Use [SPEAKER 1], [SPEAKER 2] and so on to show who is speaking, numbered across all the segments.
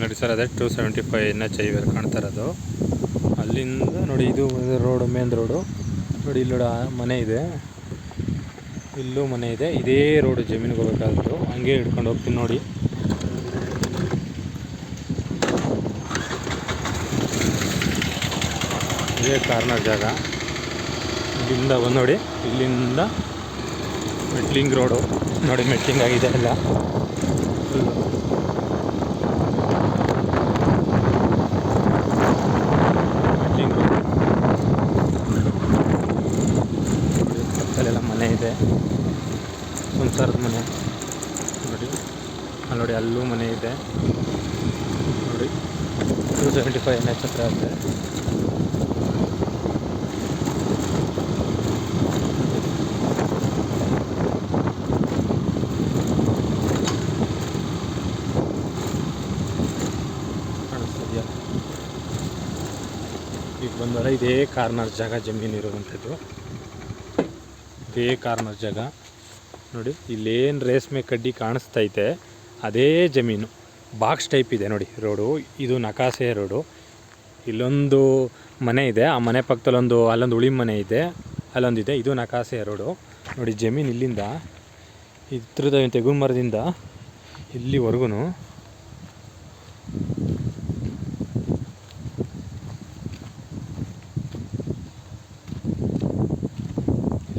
[SPEAKER 1] ನೋಡಿ ಸರ್, ಅದೇ two seventy five N H Ivor ಕಾಣ್ತಾ ಇರೋದು. ಅಲ್ಲಿಂದ ನೋಡಿ, ಇದು ರೋಡು, ಮೇನ್ ರೋಡು. ನೋಡಿ, ಇಲ್ಲಿ ನೋಡಿ ಮನೆ ಇದೆ. ಇಲ್ಲೂ ಮನೆ ಇದೆ. ಇದೇ ರೋಡು ಜಮೀನಿಗೆ ಹೋಗಬೇಕಾದ್ರು ಹಂಗೆ ಹಿಡ್ಕೊಂಡು ಹೋಗ್ತೀನಿ ನೋಡಿ. ಇದೇ ಕಾರ್ನರ್ ಜಾಗ. ಇಲ್ಲಿಂದ ಬಂದು ನೋಡಿ, ಇಲ್ಲಿಂದ ಮೆಟ್ಲಿಂಗ್ ರೋಡು. ನೋಡಿ, ಮೆಟ್ಲಿಂಗ್ ಆಗಿದೆ ಎಲ್ಲ ಫುಲ್ಲು ಮೆಟ್ಲಿಂಗ್ ರೋಡು ಪಕ್ಕದಲ್ಲೆಲ್ಲ ಮನೆ ಇದೆ ಸಂಸಾರದ ಮನೆ. ನೋಡಿ ಅಲ್ಲಿ ಅಲ್ಲೂ ಮನೆ ಇದೆ. ನೋಡಿ two seventy five N H ಹತ್ರ ಇದೆ. ಈಗ ಬಂದವರ ಇದೇ ಕಾರ್ನರ್ ಜಾಗ, ಜಮೀನು ಇರುವಂಥದ್ದು. ಇದೇ ಕಾರ್ನರ್ ಜಾಗ. ನೋಡಿ, ಇಲ್ಲೇನು ರೇಷ್ಮೆ ಕಡ್ಡಿ ಕಾಣಿಸ್ತೈತೆ, ಅದೇ ಜಮೀನು. ಬಾಕ್ಸ್ ಟೈಪ್ ಇದೆ ನೋಡಿ ರೋಡು, ಇದು ನಕಾಸೆ ರೋಡು. ಇಲ್ಲೊಂದು ಮನೆ ಇದೆ, ಆ ಮನೆ ಪಕ್ಕದಲ್ಲೊಂದು, ಅಲ್ಲೊಂದು ಉಳಿ ಮನೆ ಇದೆ, ಅಲ್ಲೊಂದಿದೆ, ಇದು ನಕಾಸೆ ರೋಡು. ನೋಡಿ ಜಮೀನು ಇಲ್ಲಿಂದ ಇದ್ರದ ತೆಗು ಮರದಿಂದ ಇಲ್ಲಿವರೆಗೂ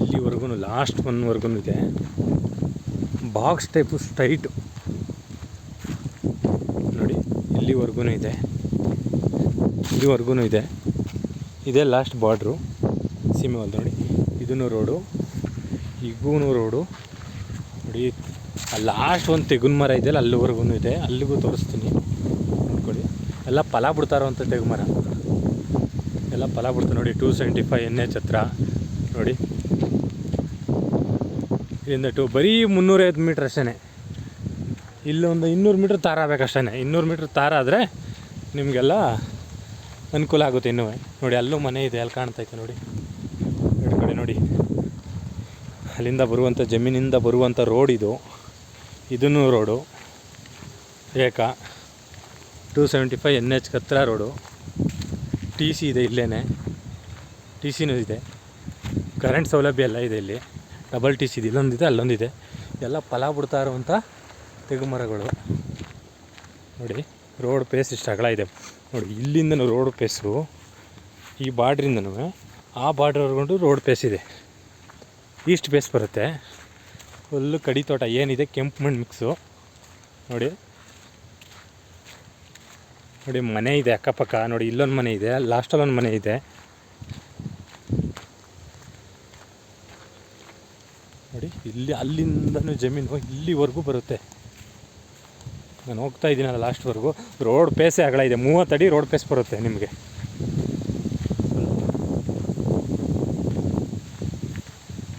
[SPEAKER 1] ಇಲ್ಲಿವರೆಗೂ ಲಾಸ್ಟ್ ಒನ್ವರೆಗೂ ಇದೆ. Box type straight. ನೋಡಿ ಇಲ್ಲಿವರೆಗೂ ಇದೆ. ಇಲ್ಲಿವರೆಗೂ ಇದೆ. ಇದೇ ಲಾಸ್ಟ್ ಬಾರ್ಡ್ರು ಸೀಮೆ ಹೊಲ್ದು ನೋಡಿ. ಇದೂ ರೋಡು ಈಗೂ ರೋಡು ನೋಡಿ ಲಾಸ್ಟ್ ಒಂದು ತೆಗುನ್ ಮರ ಇದೆಯಲ್ಲ ಅಲ್ಲಿವರೆಗೂ ಇದೆ. ಅಲ್ಲಿಗೂ ತೋರಿಸ್ತೀನಿ. ನೋಡ್ಕೊಳ್ಳಿ. ಎಲ್ಲ ಫಲ ಬಿಡ್ತಾರೋ ಅಂತ ತೆಗು ಮರ. ಎಲ್ಲ ಫಲ ಬಿಡ್ತಾರೆ ನೋಡಿ two seventy five N H ಹತ್ರ. ನೋಡಿ. ಇಲ್ಲಿಂದ ಟು, ಬರೀ ಮುನ್ನೂರೈವತ್ತು ಮೀಟ್ರ್ ಅಷ್ಟೇ ಇಲ್ಲೊಂದು ಇನ್ನೂರು ಮೀಟ್ರ್ ತಾರ ಆಗಬೇಕಷ್ಟೇ ಇನ್ನೂರು ಮೀಟ್ರ್ ತಾರ ಆದರೆ ನಿಮಗೆಲ್ಲ ಅನುಕೂಲ ಆಗುತ್ತೆ ಇನ್ನೂ ನೋಡಿ, ಅಲ್ಲೂ ಮನೆ ಇದೆ, ಅಲ್ಲಿ ಕಾಣ್ತೈತೆ ನೋಡಿ. ಎರಡು ಕಡೆ ನೋಡಿ. ಅಲ್ಲಿಂದ ಬರುವಂಥ ಜಮೀನಿಂದ ಬರುವಂಥ ರೋಡ್ ಇದು. ಇದನ್ನು ರೋಡು ಏಕ two seventy five N H ಕತ್ರ road T C ಇದೆ ಇಲ್ಲೇ ಟಿ ಸಿನೂ ಇದೆ. ಕರೆಂಟ್ ಸೌಲಭ್ಯ ಎಲ್ಲ ಇದೆ ಇಲ್ಲಿ. ಡಬಲ್ ಟಿ ಸಿ ಇದೆ. ಇಲ್ಲೊಂದಿದೆ, ಅಲ್ಲೊಂದಿದೆ. ಎಲ್ಲ ಫಲ ಬಿಡ್ತಾ ಇರುವಂಥ ತೆಗುಮರಗಳು. ನೋಡಿ, ರೋಡ್ ಪೇಸ್ ಇಷ್ಟು ಅಗಲ ಇದೆ. ನೋಡಿ, ಇಲ್ಲಿಂದನೂ ರೋಡ್ ಪೇಸು, ಈ ಬಾರ್ಡ್ರಿಂದನೂ, ಆ ಬಾರ್ಡ್ರ್ವರೆಗೂ ರೋಡ್ ಪೇಸ್ ಇದೆ. ಈಸ್ಟ್ ಬೇಸ್ ಬರುತ್ತೆ. ಫುಲ್ಲು ಕಡಿ ತೋಟ, ಏನಿದೆ, ಕೆಂಪು ಮಣ್ಣು ಮಿಕ್ಸು. ನೋಡಿ. ನೋಡಿ, ಮನೆ ಇದೆ, ಅಕ್ಕಪಕ್ಕ. ನೋಡಿ, ಇಲ್ಲೊಂದು ಮನೆ ಇದೆ, ಲಾಸ್ಟಲ್ಲೊಂದು ಮನೆ ಇದೆ ನೋಡಿ ಇಲ್ಲಿ ಅಲ್ಲಿಂದನೂ ಜಮೀನು ಇಲ್ಲಿವರೆಗೂ ಬರುತ್ತೆ. ನಾನು ಹೋಗ್ತಾ ಇದ್ದೀನಲ್ಲ ಲಾಸ್ಟ್ವರೆಗೂ. ರೋಡ್ ಪೇಸೇ ಅಗಲ ಇದೆ. ಮೂವತ್ತಡಿ ರೋಡ್ ಪೇಸ್ ಬರುತ್ತೆ ನಿಮಗೆ.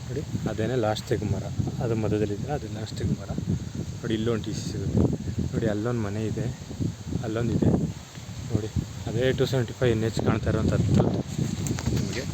[SPEAKER 1] ನೋಡಿ, ಅದೇನೇ ಲಾಸ್ಟ್ ಮರ ಅದು ಮಧ್ಯದಲ್ಲಿದೆ ಅದು ಲಾಸ್ಟ್ ಮರ ನೋಡಿ, ಇಲ್ಲೊಂದು ಟಿ ಸಿ ಸಿಗುತ್ತೆ. ನೋಡಿ, ಅಲ್ಲೊಂದು ಮನೆ ಇದೆ. ಅಲ್ಲೊಂದು ಇದೆ. ನೋಡಿ, ಅದೇ two seventy five N H ಕಾಣ್ತಾ ಇರೋವಂಥದ್ದು ನಿಮಗೆ